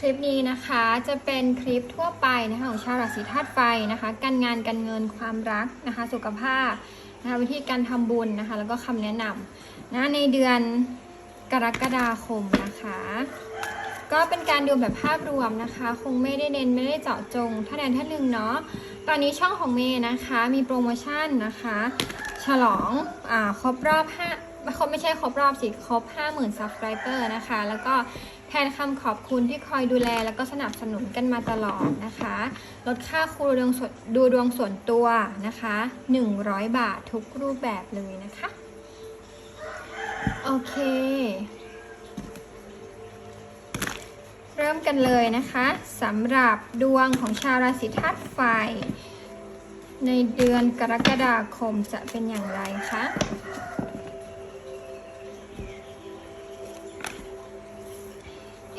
คลิปนี้นะคะจะเป็นคลิปทั่วไปนะคะของชาวราศีธาตุไฟนะคะ การงานการเงินความรักนะคะ สุขภาพนะคะวิธีการทำบุญนะคะ แล้วก็คำแนะนำนะในเดือนกรกฎาคมนะคะ ก็เป็นการดูแบบภาพรวมนะคะ คงไม่ได้เน้นไม่ได้เจาะจงท่านใดท่านหนึ่งเนาะตอนนี้ช่องของเมย์นะคะมีโปรโมชั่นนะคะ ฉลองอาครบรอบ5 เขาไม่ใช่ครบรอบสิครบ 50,000 subscriber นะคะ แล้วก็แทนคำขอบคุณที่คอยดูแล แล้วก็สนับสนุนกันมาตลอดนะคะ ลดค่าครูดวงส่วนดูดวงส่วนตัวนะคะ 100 บาททุกรูปแบบเลยนะคะ โอเค เริ่มกันเลยนะคะสำหรับดวงของชาวราศีธาตุไฟ ในเดือนกรกฎาคมจะเป็นอย่างไรคะ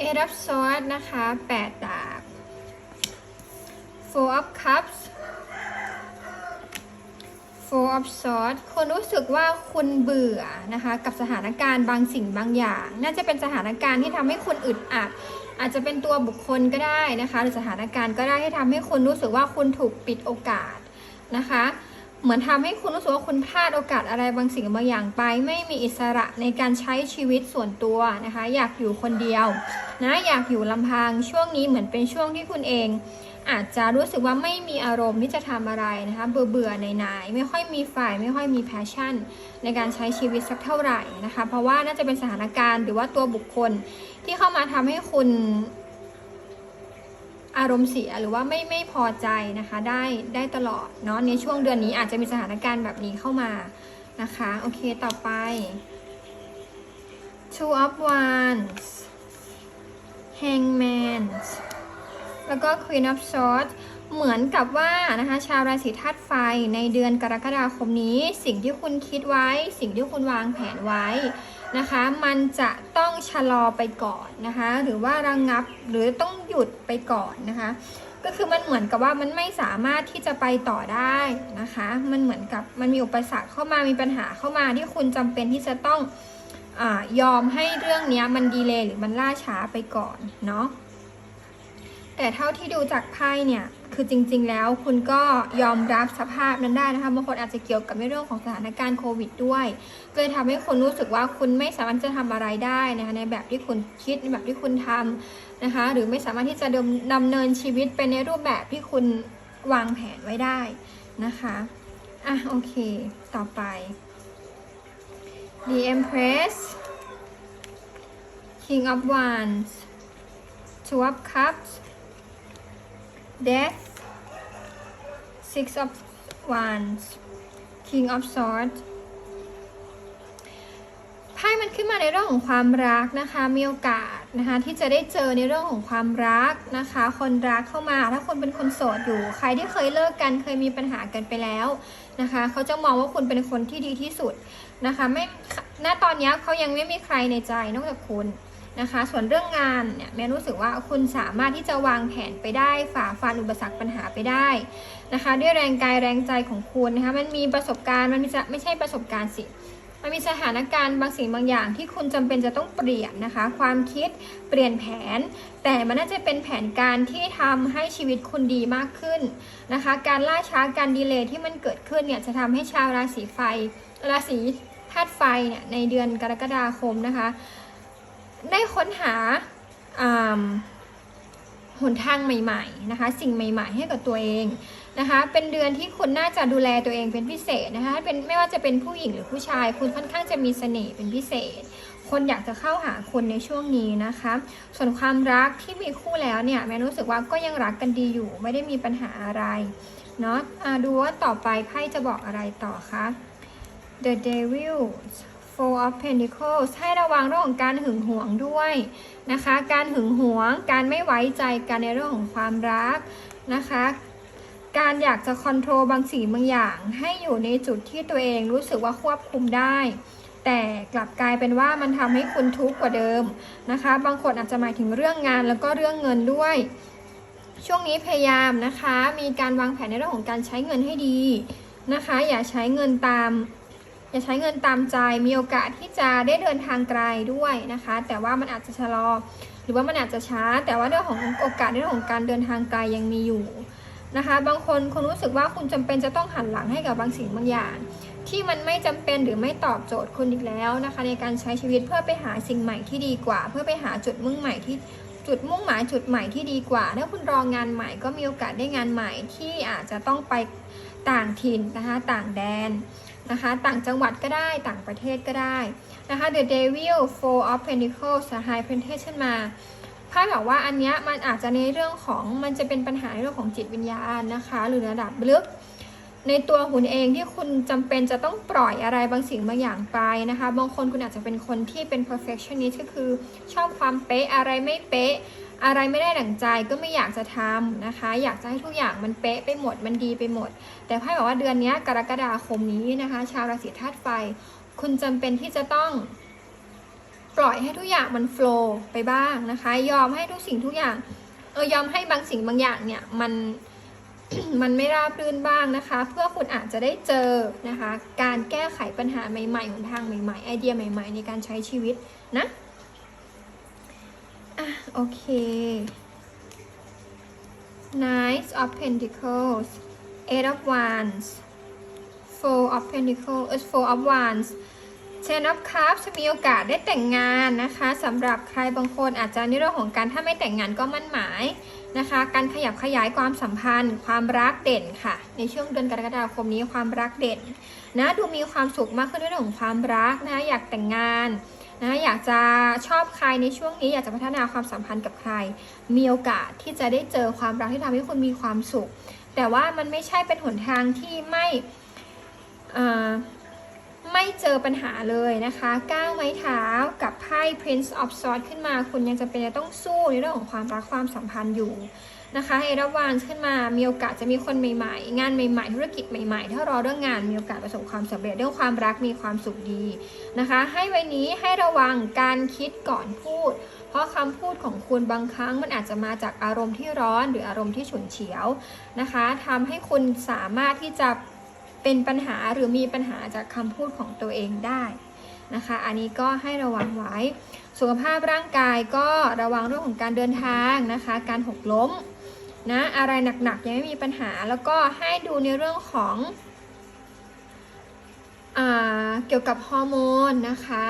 เอรับซอสนะคะ 8 ดาบ Four of Cups Four of Swords คุณรู้สึกว่าคุณเบื่อนะคะ กับสถานการณ์บางสิ่งบางอย่าง น่าจะเป็นสถานการณ์ที่ทำให้คุณอึดอัด อาจจะเป็นตัวบุคคลก็ได้นะคะ หรือสถานการณ์ก็ได้ที่ทำให้คุณรู้สึกว่าคุณถูกปิดโอกาสนะคะ เหมือนทำให้คุณรู้สึกว่าคุณพลาดโอกาสอะไรบางสิ่งบางอย่างไป ไม่มีอิสระในการใช้ชีวิตส่วนตัวนะคะ อยากอยู่คนเดียวนะอยากอยู่ลำพังช่วงนี้เหมือนเป็นช่วงที่คุณเอง อาจจะรู้สึกว่าไม่มีอารมณ์ที่จะทำอะไรนะคะเบื่อเบื่อในนายๆไม่ค่อยมีฝ่ายไม่ค่อยมีแพชชั่น ในการใช้ชีวิตสักเท่าไหร่นะคะ เพราะว่าน่าจะเป็นสถานการณ์หรือว่าตัวบุคคลที่เข้ามาทำให้คุณ อารมณ์เสียหรือว่าไม่ไม่พอใจนะคะ ได้ได้ตลอดเนาะในช่วงเดือนนี้อาจจะมีสถานการณ์แบบนี้เข้ามานะคะโอเคต่อไป two of wands hangman แล้วก็ Queen of Swords เหมือนกับว่านะคะชาวราศีธาตุไฟในเดือนกรกฎาคมนี้ สิ่งที่คุณคิดไว้ สิ่งที่คุณวางแผนไว้ นะคะ มันจะต้องชะลอไปก่อนนะคะ หรือว่าระงงับหรือต้องหยุดไปก่อนนะคะ ก็คือมันเหมือนกับว่ามันไม่สามารถที่จะไปต่อได้นะคะ มันเหมือนกับมันมีอุปสรรคเข้ามามีปัญหาเข้ามาที่คุณจำเป็นที่จะต้องอยอมให้เรื่องนี้มันดีเลย์หรือมันล่าช้าไปก่อนเนาะแต่เท่าที่ดูจากไพ่เนี่ย คือจริง ๆ แล้วคุณก็ยอมรับสภาพนั้นได้นะคะบางคนอาจจะเกี่ยวกับในเรื่องของสถานการณ์โควิดด้วยก็เลยทำให้คุณรู้สึกว่าคุณไม่สามารถจะทำอะไรได้นะคะในแบบที่คุณคิดในแบบที่คุณทำนะคะหรือไม่สามารถที่จะดำดำเนินชีวิตเป็นในรูปแบบที่คุณวางแผนไว้ได้นะคะอะโอเค ต่อไป The Empress King of Wands Two of Cups Death Six of Wands King of Swords ไพ่มันขึ้นมาในเรื่องของความรักนะคะ มีโอกาสนะคะที่จะได้เจอในเรื่องของความรักนะคะ คนรักเข้ามา ถ้าคนเป็นคนโสดอยู่ ใครที่เคยเลิกกันเคยมีปัญหากันไปแล้วนะคะ เขาจะมองว่าคุณเป็นคนที่ดีที่สุดนะคะ ไม่ ณ ตอนนี้เขายังไม่มีใครในใจนอกจากคุณ นะคะ ส่วนเรื่องงานเนี่ยแม่รู้สึกว่าคุณสามารถที่จะวางแผนไปได้ฝ่าฟันอุปสรรคปัญหาไปได้นะคะ ด้วยแรงกายแรงใจของคุณนะคะมันมีประสบการณ์มันมีจะไม่ใช่ประสบการณ์สิมันมีสถานการณ์บางสิ่งบางอย่างที่คุณจำเป็นจะต้องเปลี่ยนนะคะ ความคิดเปลี่ยนแผน แต่มันน่าจะเป็นแผนการที่ทำให้ชีวิตคุณดีมากขึ้นนะคะ การล่าช้าการดีเลย์ที่มันเกิดขึ้นเนี่ยจะทำให้ชาวราศีไฟ ราศีธาตุไฟเนี่ยในเดือนกรกฎาคมนะคะ ได้ค้นหาหนทางใหม่ๆนะคะ สิ่งใหม่ ๆ ให้กับตัวเองนะคะ เป็นเดือนที่คุณน่าจะดูแลตัวเองเป็นพิเศษนะคะเป็นไม่ว่าจะเป็นผู้หญิงหรือผู้ชาย คุณค่อนข้างจะมีเสน่ห์เป็นพิเศษ คนอยากจะเข้าหาคุณในช่วงนี้นะคะ ส่วนความรักที่มีคู่แล้วเนี่ยแม่รู้สึกว่าก็ยังรักกันดีอยู่ ไม่ได้มีปัญหาอะไรเนาะะดูว่าต่อไปไพ่จะบอกอะไรต่อคะ The Devil Four of Pentacles ให้ระวังเรื่องของการหึงหวงด้วยนะคะ การหึงหวง การไม่ไว้ใจกันในเรื่องของความรักนะคะ การอยากจะคอนโทรลบางสิ่งบางอย่าง ให้อยู่ในจุดที่ตัวเองรู้สึกว่าควบคุมได้ แต่กลับกลายเป็นว่ามันทำให้คุณทุกข์กว่าเดิมนะคะ บางคนอาจจะหมายถึงเรื่องงานแล้วก็เรื่องเงินด้วยช่วงนี้พยายามนะคะ มีการวางแผนในเรื่องของการใช้เงินให้ดีนะคะ อย่าใช้เงินตาม อย่าใช้เงินตามใจมีโอกาสที่จะได้เดินทางไกลด้วยนะคะ แต่ว่ามันอาจจะชะลอ หรือว่ามันอาจจะช้า แต่ว่าเรื่องของโอกาสเรื่องของการเดินทางไกลยังมีอยู่นะคะ บางคนคุณรู้สึกว่าคุณจำเป็นจะต้องหันหลังให้กับบางสิ่งบางอย่าง ที่มันไม่จำเป็นหรือไม่ตอบโจทย์คุณอีกแล้วนะคะ ในการใช้ชีวิตเพื่อไปหาสิ่งใหม่ที่ดีกว่า เพื่อไปหาจุดมุ่งใหม่ที่จุดมุ่งหมายจุดใหม่ที่ดีกว่า ถ้าคุณรองานใหม่ก็มีโอกาสได้งานใหม่ที่อาจจะต้องไปต่างถิ่นนะคะ ต่างแดน นะคะต่างจังหวัดก็ได้ต่างประเทศก็ได้นะคะ The Devil Four of Pentacles High Presentation มาไพ่บอกว่าอันเนี้ยมันอาจจะในเรื่องของมันจะเป็นปัญหาในเรื่องของจิตวิญญาณนะคะ หรือระดับลึก ในตัวคุณเองที่คุณจำเป็นจะต้องปล่อยอะไรบางสิ่งบางอย่างไปนะคะ บางคนคุณอาจจะเป็นคนที่เป็น perfectionist ก็คือชอบความเป๊ะอะไรไม่เป๊ะ อะไรไม่ได้ดั่งใจก็ไม่อยากจะทำนะคะ อยากจะให้ทุกอย่างมันเป๊ะไปหมดมันดีไปหมด แต่ไพ่บอกว่าเดือนนี้กรกฎาคมนี้นะคะ ชาวราศีธาตุไฟ คุณจำเป็นที่จะต้องปล่อยให้ทุกอย่างมันโฟล์ไปบ้างนะคะ ยอมให้ทุกสิ่งทุกอย่างเออยอมให้บางสิ่งบางอย่างเนี่ยมัน มันไม่ราบรื่นบ้างนะคะ เพื่อคุณอาจจะได้เจอนะคะ การแก้ไขปัญหาใหม่ๆหนทางใหม่ๆ ไอเดียใหม่ ๆ ในการใช้ชีวิตนะอะโอเค Knight of Pentacles Eight of Wands Four of Pentacles เออ Four of Wands Ten of Cups จะมีโอกาสได้แต่งงานนะคะสำหรับใครบางคนอาจจะในเรื่องของการถ้าไม่แต่งงานก็มั่นหมาย นะคะ การขยับขยายความสัมพันธ์ ความรักเด่นค่ะ ในช่วงเดือนกรกฎาคมนี้ความรักเด่นนะดูมีความสุขมากขึ้นในเรื่องของความรักนะอยากแต่งงานนะอยากจะชอบใครในช่วงนี้อยากจะพัฒนาความสัมพันธ์กับใคร มีโอกาสที่จะได้เจอความรักที่ทำให้คุณมีความสุข แต่ว่ามันไม่ใช่เป็นหนทางที่ไม่ ไม่เจอปัญหาเลยนะคะก้าวไม้เท้ากับไพ่ Prince of Swords ขึ้นมา คุณยังจะเป็นจะต้องสู้ในเรื่องของความรักความสัมพันธ์อยู่นะคะเอราวันขึ้นมา มีโอกาสจะมีคนใหม่ๆ งานใหม่ๆ ธุรกิจใหม่ๆ ถ้ารอเรื่องงานมีโอกาสประสบความสำเร็จเรื่องความรักมีความสุขดีนะคะ ให้ไว้นี้ให้ระวังการคิดก่อนพูด เพราะคำพูดของคุณบางครั้งมันอาจจะมาจากอารมณ์ที่ร้อนหรืออารมณ์ที่ฉุนเฉียวนะคะทำให้คุณสามารถที่จะ เป็นปัญหาหรือมีปัญหาจากคำพูดของตัวเองได้นะคะ อันนี้ก็ให้ระวังไว้ สุขภาพร่างกายก็ระวังเรื่องของการเดินทางนะคะ การหกล้มนะอะไรหนักๆยังไม่มีปัญหาแล้วก็ให้ดูในเรื่องของอเกี่ยวกับฮอร์โมนนะคะ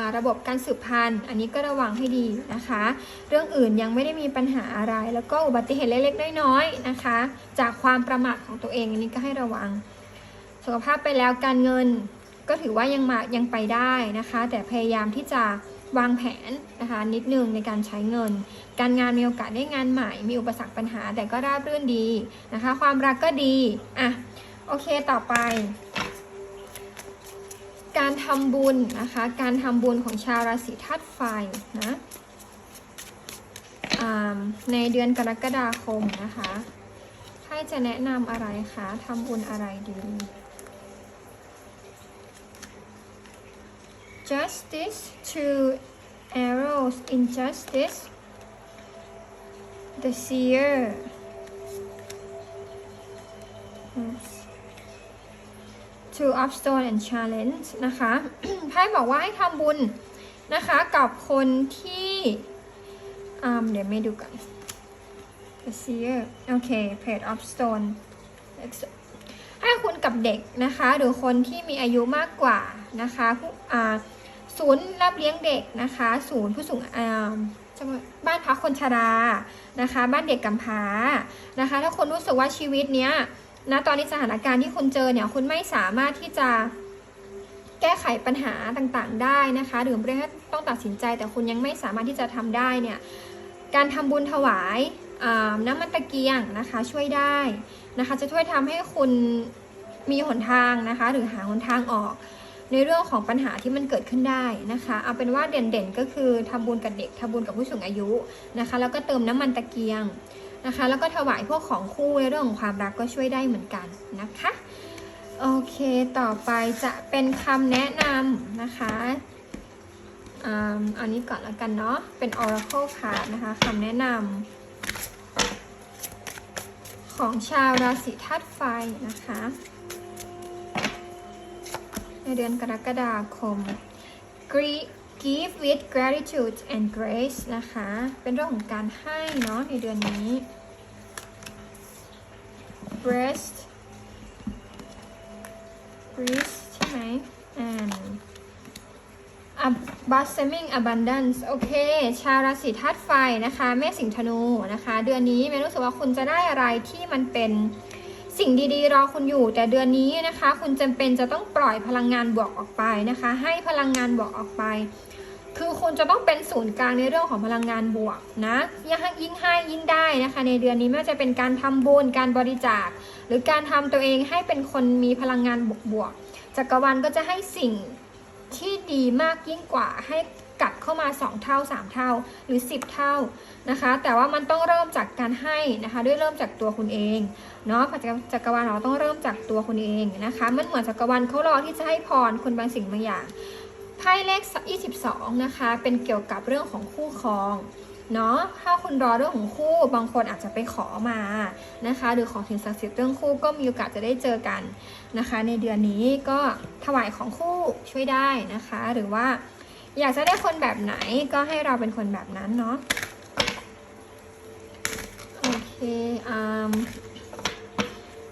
ะระบบการสืบพันธุ์ อันนี้ก็ระวังให้ดีนะคะ เรื่องอื่นยังไม่ได้มีปัญหาอะไร แล้วก็อุบัติเหตุเล็กๆน้อยๆนะคะ จากความประมาทของตัวเองอันนี้ก็ให้ระวัง สุขภาพไปแล้วการเงิน ก็ถือว่ายังมายังไปได้นะคะ แต่พยายามที่จะวางแผนนะคะนิดนึงในการใช้เงิน การงานมีโอกาสได้งานใหม่ มีอุปสรรคปัญหาแต่ก็ราบรื่นดีนะคะ ความรักก็ดีอะโอเคต่อไป การทำบุญนะคะ การทำบุญของชาวราศีธาตุไฟนะอ่าในเดือนกรกฎาคมนะคะ ให้จะแนะนำอะไรคะทำบุญอะไรดี justice two arrows injustice the seer two of stone and challenge นะคะ ไพ่บอกว่าให้ทำบุญนะคะ กับคนที่อืมเดี๋ยวไม่ดูกัน the seer โอเค page of stone ให้คุณกับเด็กนะคะ หรือคนที่มีอายุมากกว่านะคะผู้อ่า ศูนย์รับเลี้ยงเด็กนะคะ ศูนย์ผู้สูงอาจังหวัดบ้านพักคนชรานะคะ บ้านเด็กกำพร้านะคะ ถ้าคุณรู้สึกว่าชีวิตเนี้ยนะตอนนี้สถานการณ์ที่คุณเจอเนี่ยคุณไม่สามารถที่จะแก้ไขปัญหาต่างๆ ได้นะคะ หรือไม่ได้ต้องตัดสินใจ แต่คุณยังไม่สามารถที่จะทำได้เนี่ยการทำบุญถวายน้ำมันตะเกียงนะคะช่วยได้นะคะ จะช่วยทำให้คุณมีหนทางนะคะ หรือหาหนทางออก ในเรื่องของปัญหาที่มันเกิดขึ้นได้นะคะ เอาเป็นว่าเด่นๆก็คือทำบุญกับเด็กทำบุญกับผู้สูงอายุนะคะ แล้วก็เติมน้ำมันตะเกียงนะคะ แล้วก็ถวายพวกของคู่ในเรื่องของความรักก็ช่วยได้เหมือนกันนะคะโอเคต่อไปจะเป็นคำแนะนำนะคะอันนี้ก่อนแล้วกันเนาะเป็น Oracle card นะคะคำแนะนำของชาวราศีธาตุไฟนะคะ ในเดือนกรกฎาคม Give with gratitude and grace นะคะ เป็นเรื่องของการให้เนาะในเดือนนี้ breast breast ใช่ไหม and blossoming abundance โอเค ชาวราศีธาตุไฟนะคะ แม่สิงห์ธนูนะคะ เดือนนี้แม่รู้สึกว่าคุณจะได้อะไรที่มันเป็น สิ่งดีๆ รอคุณอยู่ แต่เดือนนี้นะคะ คุณจำเป็นจะต้องปล่อยพลังงานบวกออกไปนะคะ ให้พลังงานบวกออกไป คือคุณจะต้องเป็นศูนย์กลางในเรื่องของพลังงานบวกนะยิ่งให้ยิ่งให้ยิ่งได้นะคะ ในเดือนนี้ไม่ว่าจะเป็นการทำบุญการบริจาค หรือการทำตัวเองให้เป็นคนมีพลังงานบวกๆจักรวาลก็จะให้สิ่งที่ดีมากยิ่งกว่าให้ เข้ามา 2 เท่า 3 เท่าหรือ 10 เท่านะคะ แต่ว่ามันต้องเริ่มจากการให้นะคะ ด้วยเริ่มจากตัวคุณเองเนาะพระจักรวาลเราต้องเริ่มจากตัวคุณเองนะคะมันเหมือนจักรวาลเขารอที่จะให้พรคุณบางสิ่งบางอย่างไพ่เลข22นะคะ เป็นเกี่ยวกับเรื่องของคู่ครองเนาะถ้าคุณรอเรื่องของคู่บางคนอาจจะไปขอมานะคะ หรือขอถึงศักดิ์สิทธิ์เรื่องคู่ก็มีโอกาสจะได้เจอกันนะคะ ในเดือนนี้ก็ถวายของคู่ช่วยได้นะคะ หรือว่า อยากจะได้คนแบบไหนก็ให้เราเป็นคนแบบนั้นเนาะโอเคอืม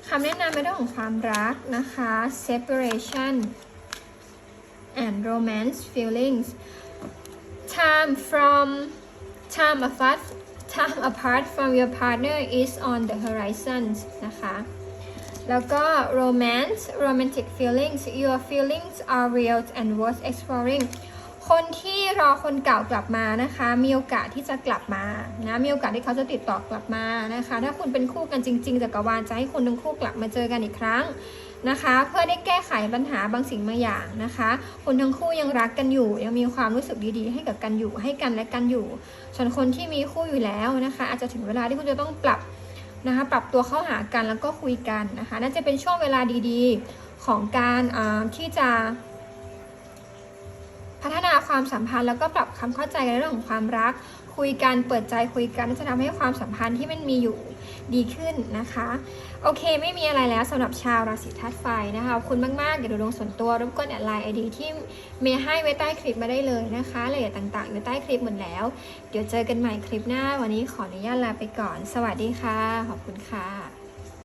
คำแนะนำในเรื่องของความรักนะคะ separation and romance feelings time from time apart time apart from your partner is on the horizon นะคะ แล้วก็ romance romantic feelings your feelings are real and worth exploring คนที่รอคนเก่ากลับมานะคะ มีโอกาสที่จะกลับมานะมีโอกาสที่เขาจะติดต่อกลับมานะคะ ถ้าคุณเป็นคู่กันจริงๆจักรวาลจะให้คุณทั้งคู่กลับมาเจอกันอีกครั้งนะคะ เพื่อได้แก้ไขปัญหาบางสิ่งบางอย่างนะคะคนทั้งคู่ยังรักกันอยู่ ยังมีความรู้สึกดีๆ ให้กับกันอยู่ให้กันและกันอยู่ส่วนคนที่มีคู่อยู่แล้วนะคะ อาจจะถึงเวลาที่คุณจะต้องปรับนะคะปรับตัวเข้าหากันแล้วก็คุยกันนะคะน่าจะเป็นช่วงเวลาดีๆ ของการที่จะพัฒนา ความสัมพันธ์แล้วก็ปรับความเข้าใจในเรื่องของความรัก คุยกันเปิดใจคุยกันจะทำให้ความสัมพันธ์ที่มันมีอยู่ดีขึ้นนะคะ โอเคไม่มีอะไรแล้วสำหรับชาวราศีธาตุไฟนะคะขอบคุณมากๆอย่าดูดวงส่วนตัวรบกวนแอดไลน์ไอดีที่เมย์ให้ไว้ใต้คลิปมาได้เลยนะคะรายละเอียดต่างๆอยู่ใต้คลิปหมดแล้ว เดี๋ยวเจอกันใหม่คลิปหน้า วันนี้ขออนุญาตลาไปก่อน สวัสดีค่ะ ขอบคุณค่ะ